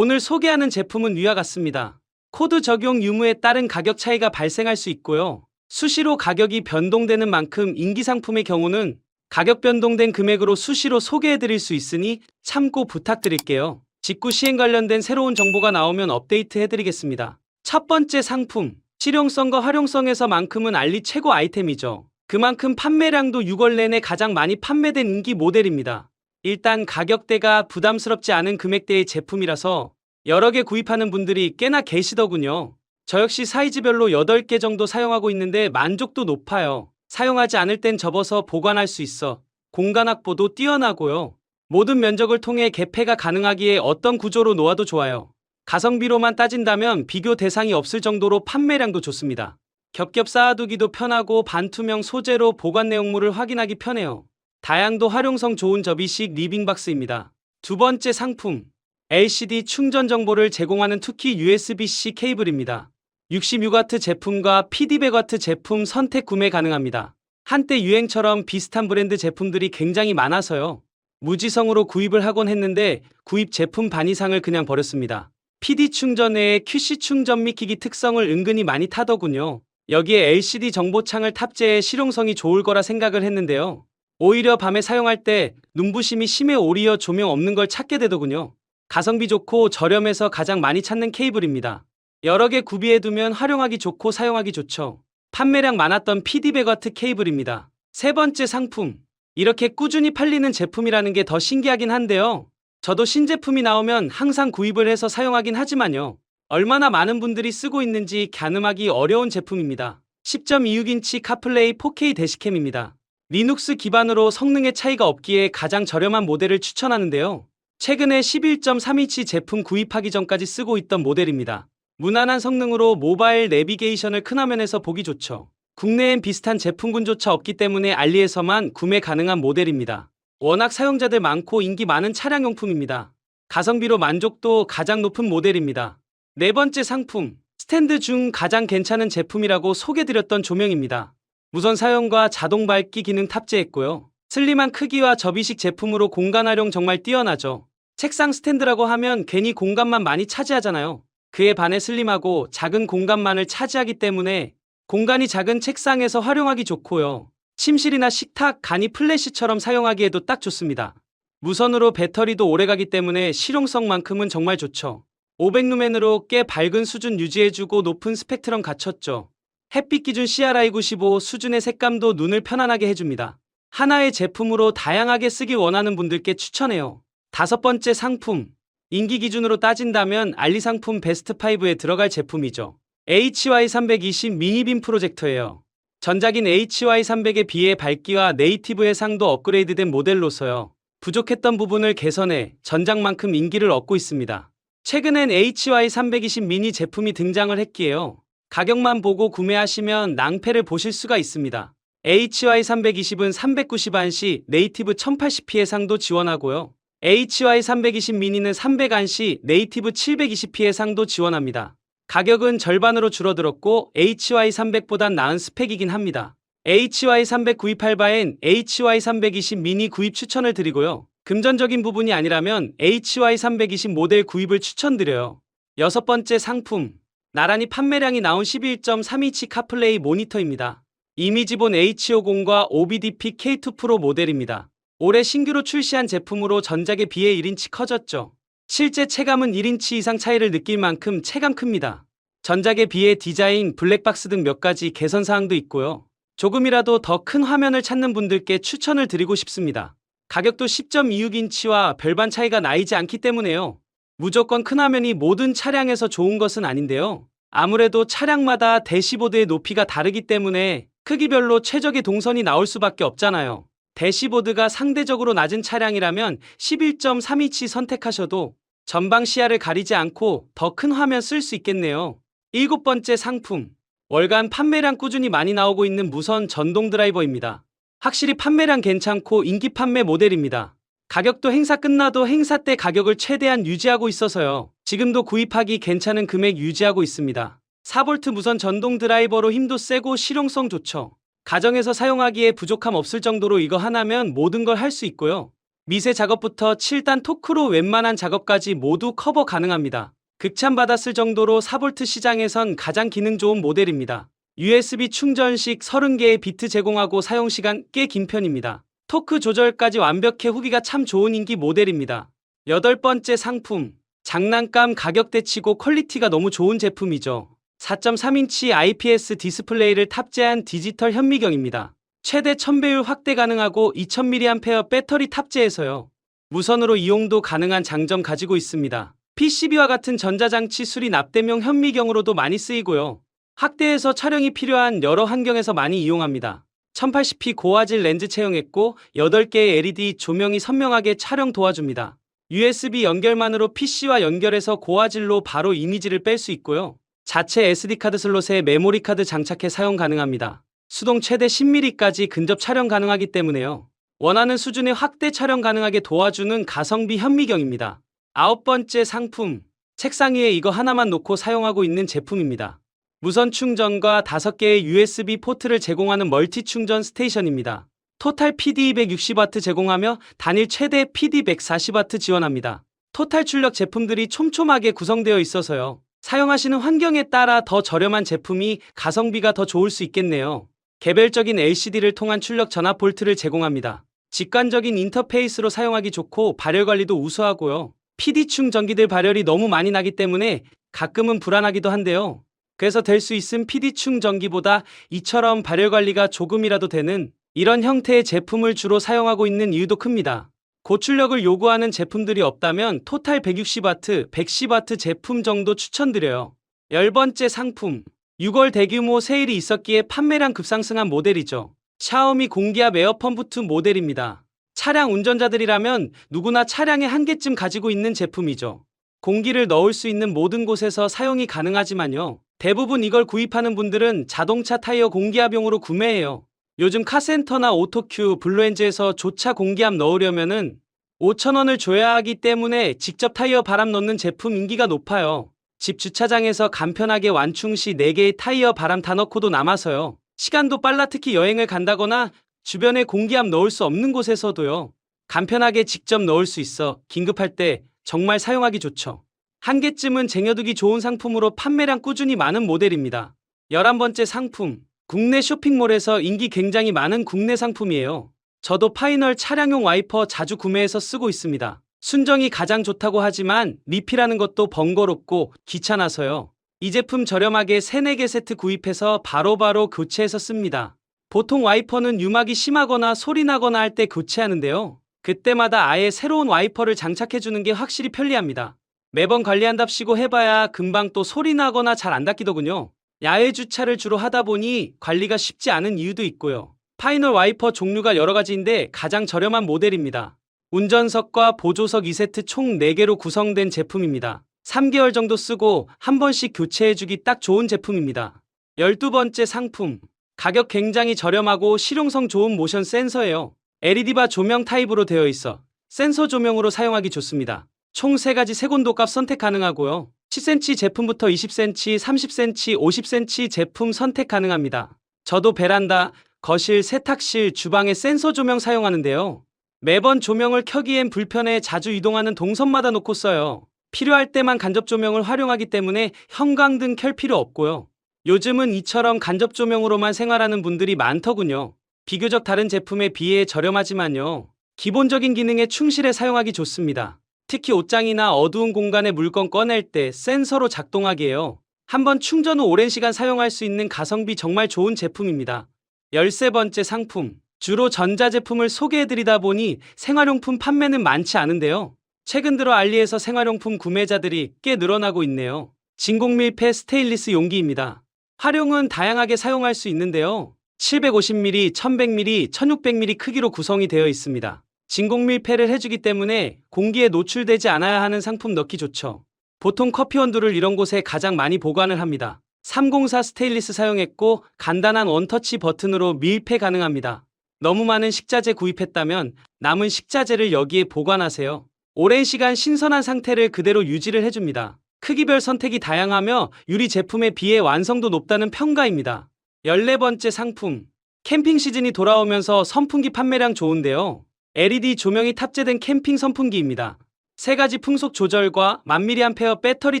오늘 소개하는 제품은 위와 같습니다. 코드 적용 유무에 따른 가격 차이가 발생할 수 있고요. 수시로 가격이 변동되는 만큼 인기 상품의 경우는 가격 변동된 금액으로 수시로 소개해드릴 수 있으니 참고 부탁드릴게요. 직구 시행 관련된 새로운 정보가 나오면 업데이트 해드리겠습니다. 첫 번째 상품. 실용성과 활용성에서만큼은 알리 최고 아이템이죠. 그만큼 판매량도 6월 내내 가장 많이 판매된 인기 모델입니다. 일단 가격대가 부담스럽지 않은 금액대의 제품이라서 여러 개 구입하는 분들이 꽤나 계시더군요. 저 역시 사이즈별로 8개 정도 사용하고 있는데 만족도 높아요. 사용하지 않을 땐 접어서 보관할 수 있어 공간 확보도 뛰어나고요. 모든 면적을 통해 개폐가 가능하기에 어떤 구조로 놓아도 좋아요. 가성비로만 따진다면 비교 대상이 없을 정도로 판매량도 좋습니다. 겹겹 쌓아두기도 편하고 반투명 소재로 보관 내용물을 확인하기 편해요. 다양도 활용성 좋은 접이식 리빙박스입니다. 두 번째 상품. LCD 충전 정보를 제공하는 투키 USB-C 케이블입니다. 66W 제품과 PD100W 제품 선택 구매 가능합니다. 한때 유행처럼 비슷한 브랜드 제품들이 굉장히 많아서요. 무지성으로 구입을 하곤 했는데 구입 제품 반 이상을 그냥 버렸습니다. PD 충전에 QC 충전 및 기기 특성을 은근히 많이 타더군요. 여기에 LCD 정보창을 탑재해 실용성이 좋을 거라 생각을 했는데요. 오히려 밤에 사용할 때 눈부심이 심해 오리어 조명 없는 걸 찾게 되더군요. 가성비 좋고 저렴해서 가장 많이 찾는 케이블입니다. 여러 개 구비해두면 활용하기 좋고 사용하기 좋죠. 판매량 많았던 PD100W 케이블입니다. 세 번째 상품. 이렇게 꾸준히 팔리는 제품이라는 게 더 신기하긴 한데요. 저도 신제품이 나오면 항상 구입을 해서 사용하긴 하지만요. 얼마나 많은 분들이 쓰고 있는지 가늠하기 어려운 제품입니다. 10.26인치 카플레이 4K 대시캠입니다. 리눅스 기반으로 성능의 차이가 없기에 가장 저렴한 모델을 추천하는데요. 최근에 11.3인치 제품 구입하기 전까지 쓰고 있던 모델입니다. 무난한 성능으로 모바일 내비게이션을 큰 화면에서 보기 좋죠. 국내엔 비슷한 제품군조차 없기 때문에 알리에서만 구매 가능한 모델입니다. 워낙 사용자들 많고 인기 많은 차량용품입니다. 가성비로 만족도 가장 높은 모델입니다. 네 번째 상품, 스탠드 중 가장 괜찮은 제품이라고 소개드렸던 조명입니다. 무선 사용과 자동 밝기 기능 탑재했고요. 슬림한 크기와 접이식 제품으로 공간 활용 정말 뛰어나죠. 책상 스탠드라고 하면 괜히 공간만 많이 차지하잖아요. 그에 반해 슬림하고 작은 공간만을 차지하기 때문에 공간이 작은 책상에서 활용하기 좋고요. 침실이나 식탁, 간이 플래시처럼 사용하기에도 딱 좋습니다. 무선으로 배터리도 오래가기 때문에 실용성만큼은 정말 좋죠. 500루멘으로 꽤 밝은 수준 유지해주고 높은 스펙트럼 갖췄죠. 햇빛 기준 CRI95 수준의 색감도 눈을 편안하게 해줍니다. 하나의 제품으로 다양하게 쓰기 원하는 분들께 추천해요. 다섯 번째 상품. 인기 기준으로 따진다면 알리 상품 베스트 5에 들어갈 제품이죠. HY320 미니빔 프로젝터예요. 전작인 HY300에 비해 밝기와 네이티브 해상도 업그레이드된 모델로서요. 부족했던 부분을 개선해 전작만큼 인기를 얻고 있습니다. 최근엔 HY320 미니 제품이 등장을 했기에요. 가격만 보고 구매하시면 낭패를 보실 수가 있습니다. HY320은 390안시 네이티브 1080p 해상도 지원하고요. HY320 미니는 300안시 네이티브 720p 해상도 지원합니다. 가격은 절반으로 줄어들었고 HY300보단 나은 스펙이긴 합니다. HY300 구입할 바엔 HY320 미니 구입 추천을 드리고요. 금전적인 부분이 아니라면 HY320 모델 구입을 추천드려요. 여섯 번째 상품. 나란히 판매량이 나온 11.3인치 카플레이 모니터입니다. 이미 지본 H50과 OBDP K2 프로 모델입니다. 올해 신규로 출시한 제품으로 전작에 비해 1인치 커졌죠. 실제 체감은 1인치 이상 차이를 느낄 만큼 체감 큽니다. 전작에 비해 디자인, 블랙박스 등 몇 가지 개선 사항도 있고요. 조금이라도 더 큰 화면을 찾는 분들께 추천을 드리고 싶습니다. 가격도 10.26인치와 별반 차이가 나이지 않기 때문에요. 무조건 큰 화면이 모든 차량에서 좋은 것은 아닌데요. 아무래도 차량마다 대시보드의 높이가 다르기 때문에 크기별로 최적의 동선이 나올 수밖에 없잖아요. 대시보드가 상대적으로 낮은 차량이라면 11.3인치 선택하셔도 전방 시야를 가리지 않고 더 큰 화면 쓸 수 있겠네요. 일곱 번째 상품. 월간 판매량 꾸준히 많이 나오고 있는 무선 전동 드라이버입니다. 확실히 판매량 괜찮고 인기 판매 모델입니다. 가격도 행사 끝나도 행사 때 가격을 최대한 유지하고 있어서요. 지금도 구입하기 괜찮은 금액 유지하고 있습니다. 4V 무선 전동 드라이버로 힘도 세고 실용성 좋죠. 가정에서 사용하기에 부족함 없을 정도로 이거 하나면 모든 걸 할 수 있고요. 미세 작업부터 7단 토크로 웬만한 작업까지 모두 커버 가능합니다. 극찬 받았을 정도로 4V 시장에선 가장 기능 좋은 모델입니다. USB 충전식 30개의 비트 제공하고 사용시간 꽤 긴 편입니다. 토크 조절까지 완벽해 후기가 참 좋은 인기 모델입니다. 여덟 번째 상품. 장난감 가격대치고 퀄리티가 너무 좋은 제품이죠. 4.3인치 IPS 디스플레이를 탑재한 디지털 현미경입니다. 최대 1000배율 확대 가능하고 2000mAh 배터리 탑재해서요. 무선으로 이용도 가능한 장점 가지고 있습니다. PCB와 같은 전자장치 수리 납땜용 현미경으로도 많이 쓰이고요. 확대해서 촬영이 필요한 여러 환경에서 많이 이용합니다. 1080p 고화질 렌즈 채용했고 8개의 LED 조명이 선명하게 촬영 도와줍니다. USB 연결만으로 PC와 연결해서 고화질로 바로 이미지를 뺄 수 있고요. 자체 SD카드 슬롯에 메모리 카드 장착해 사용 가능합니다. 수동 최대 10mm까지 근접 촬영 가능하기 때문에요. 원하는 수준의 확대 촬영 가능하게 도와주는 가성비 현미경입니다. 아홉 번째 상품. 책상 위에 이거 하나만 놓고 사용하고 있는 제품입니다. 무선 충전과 5개의 USB 포트를 제공하는 멀티 충전 스테이션입니다. 토탈 PD 260W 제공하며 단일 최대 PD 140W 지원합니다. 토탈 출력 제품들이 촘촘하게 구성되어 있어서요. 사용하시는 환경에 따라 더 저렴한 제품이 가성비가 더 좋을 수 있겠네요. 개별적인 LCD를 통한 출력 전압 볼트를 제공합니다. 직관적인 인터페이스로 사용하기 좋고 발열 관리도 우수하고요. PD충 전기들 발열이 너무 많이 나기 때문에 가끔은 불안하기도 한데요. 그래서 될 수 있음 PD충 전기보다 이처럼 발열 관리가 조금이라도 되는 이런 형태의 제품을 주로 사용하고 있는 이유도 큽니다. 고출력을 요구하는 제품들이 없다면 토탈 160W, 110W 제품 정도 추천드려요. 열 번째 상품. 6월 대규모 세일이 있었기에 판매량 급상승한 모델이죠. 샤오미 공기압 에어펌프2 모델입니다. 차량 운전자들이라면 누구나 차량에 한 개쯤 가지고 있는 제품이죠. 공기를 넣을 수 있는 모든 곳에서 사용이 가능하지만요. 대부분 이걸 구입하는 분들은 자동차 타이어 공기압용으로 구매해요. 요즘 카센터나 오토큐, 블루엔즈에서 조차 공기압 넣으려면은 5,000원을 줘야 하기 때문에 직접 타이어 바람 넣는 제품 인기가 높아요. 집 주차장에서 간편하게 완충 시 4개의 타이어 바람 다 넣고도 남아서요. 시간도 빨라 특히 여행을 간다거나 주변에 공기압 넣을 수 없는 곳에서도요. 간편하게 직접 넣을 수 있어 긴급할 때 정말 사용하기 좋죠. 한 개쯤은 쟁여두기 좋은 상품으로 판매량 꾸준히 많은 모델입니다. 11번째 상품. 국내 쇼핑몰에서 인기 굉장히 많은 국내 상품이에요. 저도 파이널 차량용 와이퍼 자주 구매해서 쓰고 있습니다. 순정이 가장 좋다고 하지만 리필하는 것도 번거롭고 귀찮아서요. 이 제품 저렴하게 3, 4개 세트 구입해서 바로바로 교체해서 씁니다. 보통 와이퍼는 유막이 심하거나 소리 나거나 할 때 교체하는데요. 그때마다 아예 새로운 와이퍼를 장착해주는 게 확실히 편리합니다. 매번 관리한답시고 해봐야 금방 또 소리 나거나 잘 안 닦이더군요. 야외 주차를 주로 하다 보니 관리가 쉽지 않은 이유도 있고요. 파이널 와이퍼 종류가 여러 가지인데 가장 저렴한 모델입니다. 운전석과 보조석 2세트 총 4개로 구성된 제품입니다. 3개월 정도 쓰고 한 번씩 교체해주기 딱 좋은 제품입니다. 12번째 상품. 가격 굉장히 저렴하고 실용성 좋은 모션 센서예요. LED바 조명 타입으로 되어 있어 센서 조명으로 사용하기 좋습니다. 총 3가지 색온도 값 선택 가능하고요. 10cm 제품부터 20cm, 30cm, 50cm 제품 선택 가능합니다. 저도 베란다, 거실, 세탁실, 주방에 센서 조명 사용하는데요. 매번 조명을 켜기엔 불편해 자주 이동하는 동선마다 놓고 써요. 필요할 때만 간접 조명을 활용하기 때문에 형광등 켤 필요 없고요. 요즘은 이처럼 간접 조명으로만 생활하는 분들이 많더군요. 비교적 다른 제품에 비해 저렴하지만요. 기본적인 기능에 충실해 사용하기 좋습니다. 특히 옷장이나 어두운 공간에 물건 꺼낼 때 센서로 작동하기에요. 한번 충전 후 오랜 시간 사용할 수 있는 가성비 정말 좋은 제품입니다. 13번째 상품. 주로 전자제품을 소개해드리다 보니 생활용품 판매는 많지 않은데요. 최근 들어 알리에서 생활용품 구매자들이 꽤 늘어나고 있네요. 진공밀폐 스테인리스 용기입니다. 활용은 다양하게 사용할 수 있는데요. 750ml, 1100ml, 1600ml 크기로 구성이 되어 있습니다. 진공 밀폐를 해주기 때문에 공기에 노출되지 않아야 하는 상품 넣기 좋죠. 보통 커피 원두를 이런 곳에 가장 많이 보관을 합니다. 304 스테인리스 사용했고 간단한 원터치 버튼으로 밀폐 가능합니다. 너무 많은 식자재 구입했다면 남은 식자재를 여기에 보관하세요. 오랜 시간 신선한 상태를 그대로 유지를 해줍니다. 크기별 선택이 다양하며 유리 제품에 비해 완성도 높다는 평가입니다. 14번째 상품. 캠핑 시즌이 돌아오면서 선풍기 판매량 좋은데요. LED 조명이 탑재된 캠핑 선풍기입니다. 세 가지 풍속 조절과 1000mAh 배터리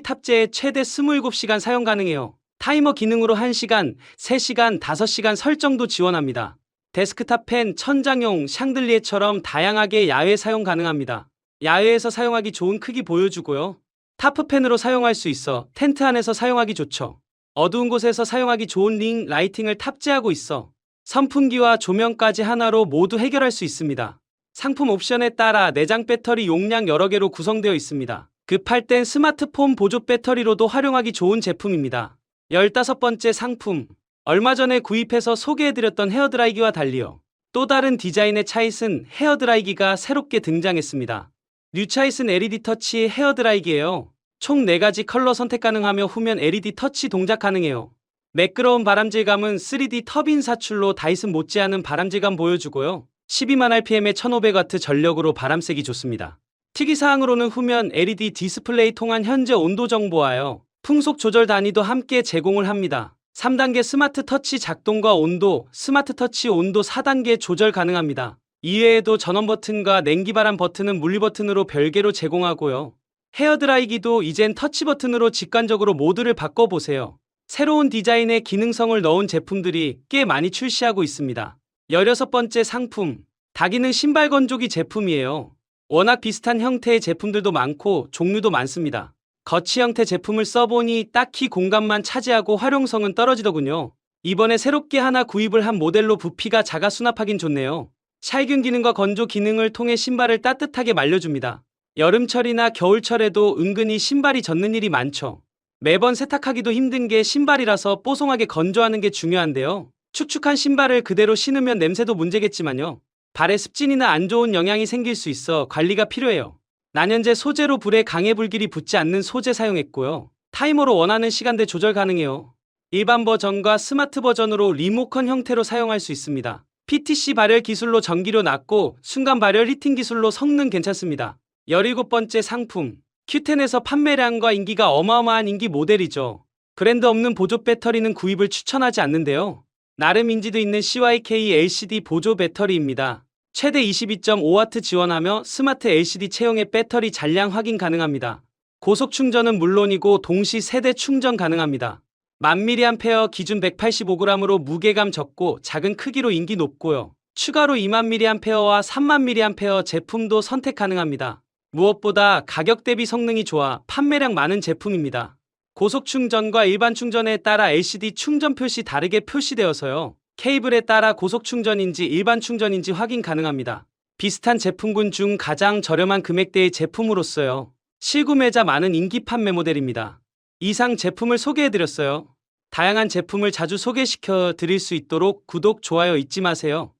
탑재에 최대 27시간 사용 가능해요. 타이머 기능으로 1시간, 3시간, 5시간 설정도 지원합니다. 데스크탑 팬, 천장용, 샹들리에처럼 다양하게 야외 사용 가능합니다. 야외에서 사용하기 좋은 크기 보여주고요. 타프팬으로 사용할 수 있어 텐트 안에서 사용하기 좋죠. 어두운 곳에서 사용하기 좋은 링 라이팅을 탑재하고 있어 선풍기와 조명까지 하나로 모두 해결할 수 있습니다. 상품 옵션에 따라 내장 배터리 용량 여러 개로 구성되어 있습니다. 급할 땐 스마트폰 보조 배터리로도 활용하기 좋은 제품입니다. 15번째 상품. 얼마 전에 구입해서 소개해드렸던 헤어드라이기와 달리요. 또 다른 디자인의 차이슨 헤어드라이기가 새롭게 등장했습니다. 뉴차이슨 LED 터치 헤어드라이기예요. 총 4가지 컬러 선택 가능하며 후면 LED 터치 동작 가능해요. 매끄러운 바람질감은 3D 터빈 사출로 다이슨 못지않은 바람질감 보여주고요. 12만 RPM의 1500W 전력으로 바람 쐬기 좋습니다. 특이사항으로는 후면 LED 디스플레이 통한 현재 온도 정보와요. 풍속 조절 단위도 함께 제공을 합니다. 3단계 스마트 터치 작동과 온도, 스마트 터치 온도 4단계 조절 가능합니다. 이외에도 전원 버튼과 냉기 바람 버튼은 물리 버튼으로 별개로 제공하고요. 헤어드라이기도 이젠 터치 버튼으로 직관적으로 모드를 바꿔보세요. 새로운 디자인의 기능성을 넣은 제품들이 꽤 많이 출시하고 있습니다. 16번째 상품. 다기능 신발 건조기 제품이에요. 워낙 비슷한 형태의 제품들도 많고 종류도 많습니다. 거치 형태 제품을 써보니 딱히 공간만 차지하고 활용성은 떨어지더군요. 이번에 새롭게 하나 구입을 한 모델로 부피가 작아 수납하긴 좋네요. 살균 기능과 건조 기능을 통해 신발을 따뜻하게 말려줍니다. 여름철이나 겨울철에도 은근히 신발이 젖는 일이 많죠. 매번 세탁하기도 힘든 게 신발이라서 뽀송하게 건조하는 게 중요한데요. 축축한 신발을 그대로 신으면 냄새도 문제겠지만요. 발에 습진이나 안 좋은 영향이 생길 수 있어 관리가 필요해요. 난연제 소재로 불에 강해 불길이 붙지 않는 소재 사용했고요. 타이머로 원하는 시간대 조절 가능해요. 일반 버전과 스마트 버전으로 리모컨 형태로 사용할 수 있습니다. PTC 발열 기술로 전기료 낮고 순간 발열 히팅 기술로 성능 괜찮습니다. 17번째 상품. Q10에서 판매량과 인기가 어마어마한 인기 모델이죠. 브랜드 없는 보조 배터리는 구입을 추천하지 않는데요. 나름 인지도 있는 CYK LCD 보조 배터리입니다. 최대 22.5W 지원하며 스마트 LCD 체형의 배터리 잔량 확인 가능합니다. 고속 충전은 물론이고 동시 세대 충전 가능합니다. 1000mAh 기준 185g으로 무게감 적고 작은 크기로 인기 높고요. 추가로 20000mAh와 3000mAh 제품도 선택 가능합니다. 무엇보다 가격 대비 성능이 좋아 판매량 많은 제품입니다. 고속 충전과 일반 충전에 따라 LCD 충전 표시 다르게 표시되어서요. 케이블에 따라 고속 충전인지 일반 충전인지 확인 가능합니다. 비슷한 제품군 중 가장 저렴한 금액대의 제품으로서요. 실구매자 많은 인기 판매 모델입니다. 이상 제품을 소개해드렸어요. 다양한 제품을 자주 소개시켜 드릴 수 있도록 구독, 좋아요 잊지 마세요.